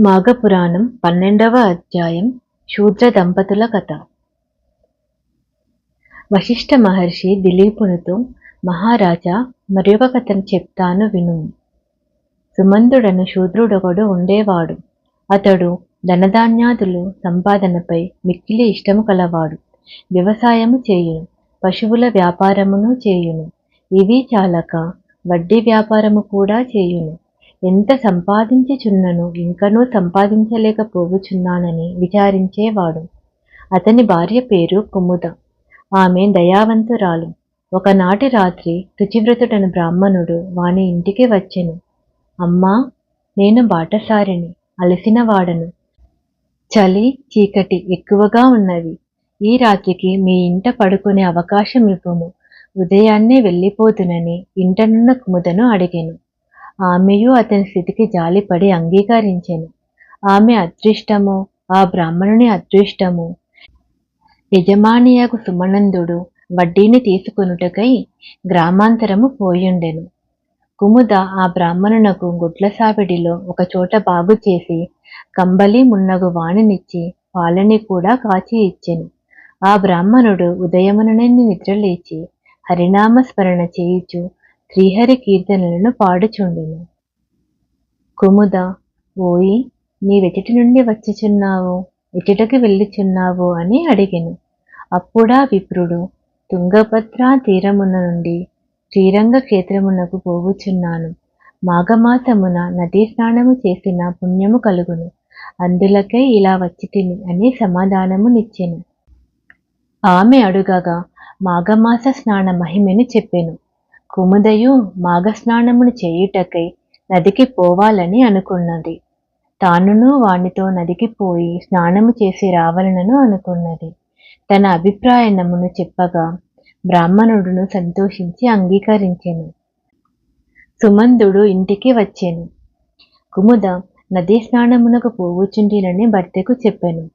మాఘపురాణం పన్నెండవ అధ్యాయం శూద్ర దంపతుల కథ. వశిష్ఠ మహర్షి దిలీపునితో మహారాజా మరొక కథను చెప్తాను విను. సుమంతుడను శూద్రుడొకడు ఉండేవాడు. అతడు ధనధాన్యాదులు సంపాదనపై మిక్కిలి ఇష్టము కలవాడు. వ్యవసాయము చేయును పశువుల వ్యాపారమును చేయును ఇవి చాలక వడ్డీ వ్యాపారము కూడా చేయును. ఎంత సంపాదించుచున్నను ఇంకనూ సంపాదించలేకపోవచున్నానని విచారించేవాడు. అతని భార్య పేరు కుముద. ఆమె దయావంతురాలు. ఒకనాటి రాత్రి రుచివ్రతుడను బ్రాహ్మణుడు వాని ఇంటికి వచ్చెను. అమ్మా నేను బాటసారిని అలసినవాడను. చలి చీకటి ఎక్కువగా ఉన్నవి. ఈ రాత్రికి మీ ఇంట పడుకునే అవకాశం ఇవ్వము ఉదయాన్నే వెళ్ళిపోతునని ఇంటనున్న కుముదను అడిగాను. ఆమెయు అతని స్థితికి జాలిపడి అంగీకరించెను. ఆమె అదృష్టము ఆ బ్రాహ్మణుని అదృష్టము యజమానియకు సుమనందుడు వడ్డీని తీసుకొనుటకై గ్రామాంతరము పోయుండెను. కుముద ఆ బ్రాహ్మణునకు గుడ్ల సావిడిలో ఒక చోట బాగు చేసి కంబలి మున్నగు వాణినిచ్చి పాలని కూడా కాచి ఇచ్చెను. ఆ బ్రాహ్మణుడు ఉదయముననే నిద్రలేచి హరినామ స్మరణ చేయుచు శ్రీహరి కీర్తనలను పాడుచుండెను. కుముద ఓయి నీవెచటి నుండి వచ్చుచున్నావు ఎటుటకి వెళ్ళుచున్నావు అని అడిగెను. అప్పుడా విప్రుడు తుంగభద్రా తీరమున నుండి శ్రీరంగ క్షేత్రమునకు పోవుచున్నాను. మాఘమాసమున నదీ స్నానము చేసిన పుణ్యము కలుగును. అందులకే ఇలా వచ్చితిని అని సమాధానము నిచ్చెను. ఆమె అడుగగా మాఘమాస స్నాన మహిమని చెప్పెను. కుముదయు మాఘస్నానమును చేయుటకై నదికి పోవాలని అనుకున్నది. తానును వానితో నదికి పోయి స్నానము చేసి రావాలనను అనుకున్నది. తన అభిప్రాయమును చెప్పగా బ్రాహ్మణుడును సంతోషించి అంగీకరించెను. సుమందుడు ఇంటికి వచ్చెను. కుముద నదీ స్నానమునకు పోవుచుండినని భర్తకు చెప్పెను.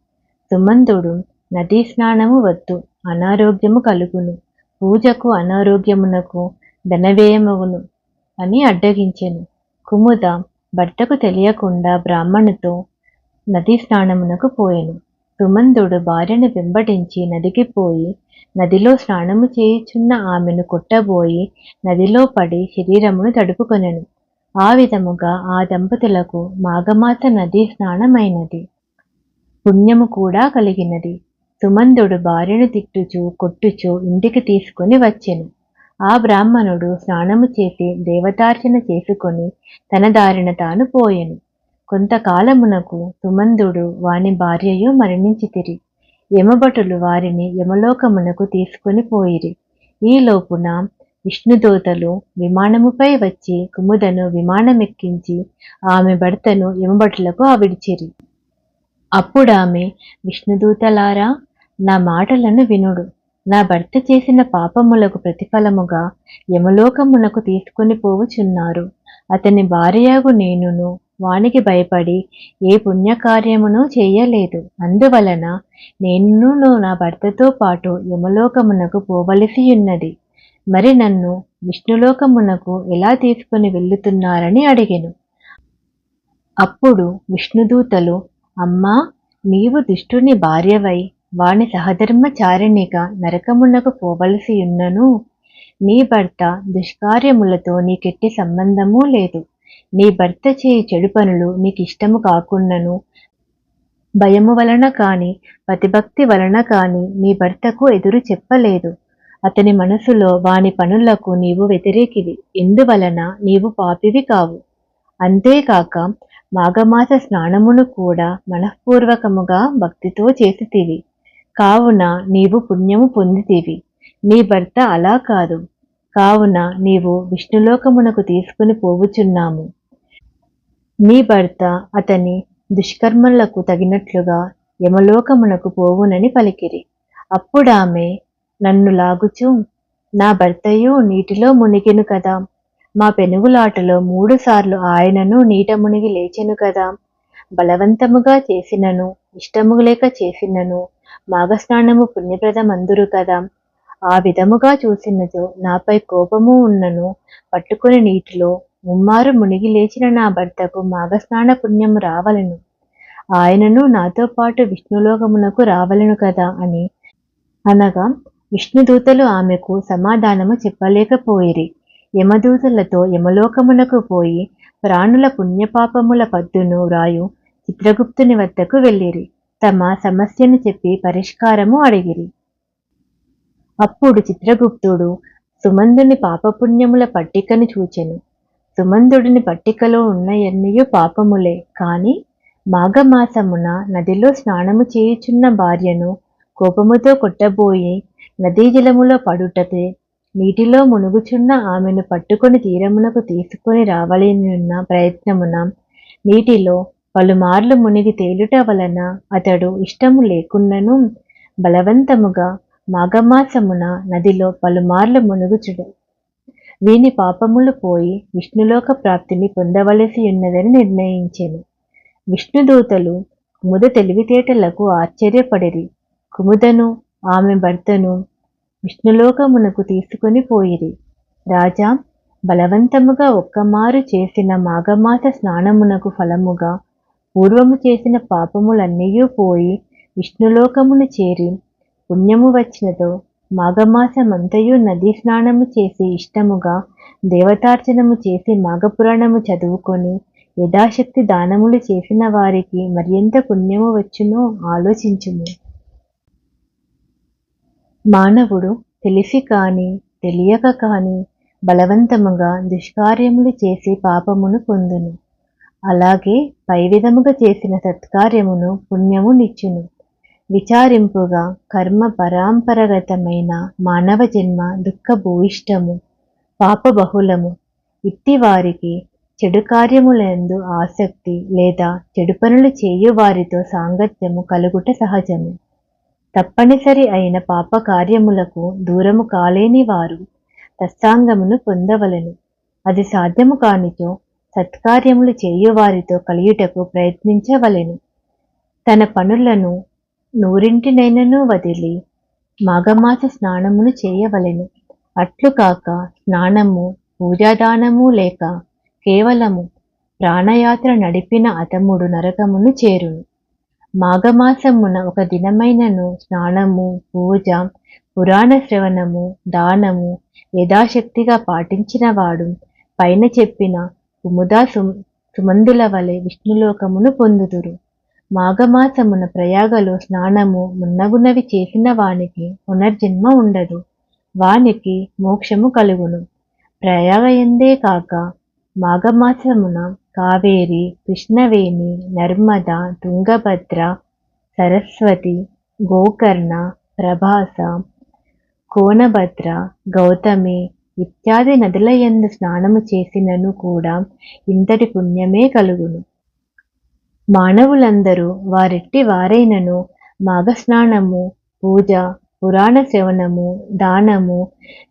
సుమందుడు నదీ స్నానము వద్దు అనారోగ్యము కలుగును. పూజకు అనారోగ్యమునకు ధనవ్యయమగును అని అడ్డగించెను. కుముద భర్తకు తెలియకుండా బ్రాహ్మణుతో నదీ స్నానమునకు పోయెను. సుమందుడు భార్యను వెంబడించి నదికి పోయి నదిలో స్నానము చేయుచున్న ఆమెను కొట్టబోయి నదిలో పడి శరీరమును తడుపుకొనెను. ఆ విధముగా ఆ దంపతులకు మాఘమాత నదీ స్నానమైనది. పుణ్యము కూడా కలిగినది. సుమందుడు భార్యను తిట్టుచు కొట్టుచు ఇంటికి తీసుకుని వచ్చెను. ఆ బ్రాహ్మణుడు స్నానము చేసి దేవతార్చన చేసుకొని తన దారిన తాను పోయెను. కొంతకాలమునకు సుమందుడు వాని భార్యయు మరణించితిరి. యమభటులు వారిని యమలోకమునకు తీసుకొని పోయిరి. ఈలోపున విష్ణుదూతలు విమానముపై వచ్చి కుముదను విమానమెక్కించి ఆమె భర్తను యమభటులకు ఆవిడిచిరి. అప్పుడామె విష్ణుదూతలారా నా మాటలను వినుడు. నా భర్త చేసిన పాపములకు ప్రతిఫలముగా యమలోకమునకు తీసుకొని పోవుచున్నారు. అతని భార్యగు నేనును వానికి భయపడి ఏ పుణ్యకార్యమును చేయలేదు. అందువలన నేను నా భర్తతో పాటు యమలోకమునకు పోవలసి ఉన్నది. మరి నన్ను విష్ణులోకమునకు ఎలా తీసుకుని వెళ్ళుతున్నారని అడిగెను. అప్పుడు విష్ణుదూతలు అమ్మా నీవు దుష్టుని భార్యవై వాని సహధర్మచారిణిగా నరకమునకు పోవలసి ఉన్నను నీ భర్త దుష్కార్యములతో నీకెట్టి సంబంధమూ లేదు. నీ భర్త చేయి చెడు పనులు నీకిష్టము కాకున్నను. భయము వలన కాని పతిభక్తి వలన కాని నీ భర్తకు ఎదురు చెప్పలేదు. అతని మనసులో వాని పనులకు నీవు వ్యతిరేకివి. ఎందువలన? నీవు పాపివి కావు. అంతేకాక మాఘమాస స్నానమును కూడా మనఃపూర్వకముగా భక్తితో చేసితివి. కావున నీవు పుణ్యము పొందితివి. నీ భర్త అలా కాదు. కావున నీవు విష్ణులోకమునకు తీసుకుని పోవుచున్నాము. నీ భర్త అతని దుష్కర్మలకు తగినట్లుగా యమలోకమునకు పోవునని పలికిరి. అప్పుడామె నన్ను లాగుచూ నా భర్తయు నీటిలో మునిగిను కదా. మా పెనుగులాటలో మూడుసార్లు ఆయనను నీట మునిగి లేచెను కదా. బలవంతముగా చేసినను ఇష్టము లేక చేసినను మాఘస్నానము పుణ్యప్రదమందురు కదా. ఆ విధముగా చూసినచో నాపై కోపము ఉన్నను. పట్టుకుని నీటిలో ముమ్మారు మునిగి లేచిన నా భర్తకు మాఘస్నాన పుణ్యము రావలను. ఆయనను నాతో పాటు విష్ణులోకమునకు రావలను కదా అని. అనగా విష్ణుదూతలు ఆమెకు సమాధానము చెప్పలేకపోయిరి. యమదూతలతో యమలోకమునకు పోయి ప్రాణుల పుణ్యపాపముల పద్దును రాయు చిత్రగుప్తుని వద్దకు వెళ్ళిరి. తమ సమస్యను చెప్పి పరిష్కారము అడిగిరి. అప్పుడు చిత్రగుప్తుడు సుమందుని పాపపుణ్యముల పట్టికను చూచెను. సుమందుడిని పట్టికలో ఉన్నయన్నయు పాపములే కాని మాఘమాసమున నదిలో స్నానము చేయుచున్న భార్యను కోపముతో కొట్టబోయి నదీ జలములో పడుటతే నీటిలో మునుగుచున్న ఆమెను పట్టుకొని తీరమునకు తీసుకొని రావాలనున్న ప్రయత్నమున నీటిలో పలుమార్లు మునిగి తేలుట వలన అతడు ఇష్టము లేకున్నను బలవంతముగా మాఘమాసమున నదిలో పలుమార్లు మునుగుచుడు. వీని పాపములు పోయి విష్ణులోక ప్రాప్తిని పొందవలసి ఉన్నదని నిర్ణయించెను. విష్ణుదూతలు కుముద తెలివితేటలకు ఆశ్చర్యపడిరి. కుముదను ఆమె భర్తను విష్ణులోకమునకు తీసుకొని పోయిరి. రాజా బలవంతముగా ఒక్కమారు చేసిన మాఘమాస స్నానమునకు ఫలముగా పూర్వము చేసిన పాపములన్నీయూ పోయి విష్ణులోకమును చేరి పుణ్యము వచ్చినతో మాఘమాసమంతయు నదీ స్నానము చేసి ఇష్టముగా దేవతార్చనము చేసి మాఘపురాణము చదువుకొని యథాశక్తి దానములు చేసిన వారికి మరింత పుణ్యము వచ్చునో ఆలోచించుము. మానవుడు తెలిసి కాని తెలియక కాని బలవంతముగా దుష్కార్యములు చేసి పాపమును పొందును. అలాగే పై విధముగా చేసిన సత్కార్యమును పుణ్యము నిచ్చును. విచారింపుగా కర్మ పరాంపరగతమైన మానవ జన్మ దుఃఖభూయిష్టము పాపబహుళము. ఇట్టి వారికి చెడు కార్యములందు ఆసక్తి లేదా చెడు పనులు చేయు వారితో సాంగత్యము కలుగుట సహజము. తప్పనిసరి అయిన పాప కార్యములకు దూరము కాలేని వారు తత్సాంగమును పొందవలెను. అది సాధ్యము కానిచో సత్కార్యములు చేయువారితో కలియుటకు ప్రయత్నించవలెను. తన పనులను నూరింటినైనను వదిలి మాఘమాస స్నానమును చేయవలెను. అట్లు కాక స్నానము పూజాదానము లేక కేవలము ప్రాణయాత్ర నడిపిన అతముడు నరకమును చేరును. మాఘమాసమున ఒక దినమైనను స్నానము పూజ పురాణ శ్రవణము దానము యథాశక్తిగా పాటించినవాడు పైన చెప్పిన కుముదా సుమందుల వలె విష్ణులోకమును పొందుదురు. మాఘమాసమున ప్రయాగలో స్నానము మున్నగునవి చేసిన వానికి పునర్జన్మ ఉండదు. వానికి మోక్షము కలుగును. ప్రయాగ ఎందే కాక మాఘమాసమున కావేరి కృష్ణవేణి నర్మద తుంగభద్ర సరస్వతి గోకర్ణ ప్రభాస కోనభద్ర గౌతమి ఇత్యాది నదుల ఎందు స్నానము చేసినను కూడా ఇంతటి పుణ్యమే కలుగును. మానవులందరూ వారెట్టి వారైనను మాఘస్నానము పూజ పురాణ శ్రవణము దానము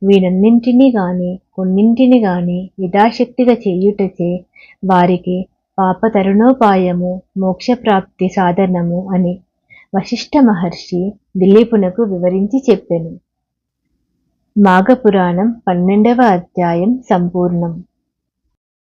వీనన్నింటినీ గాని కొన్నింటిని గాని యథాశక్తిగా చేయుటచే వారికి పాపతరుణోపాయము మోక్షప్రాప్తి సాధనము అని వశిష్ఠ మహర్షి దిలీపునకు వివరించి చెప్పెను. మాఘపురాణం పన్నెండవ అధ్యాయం సంపూర్ణం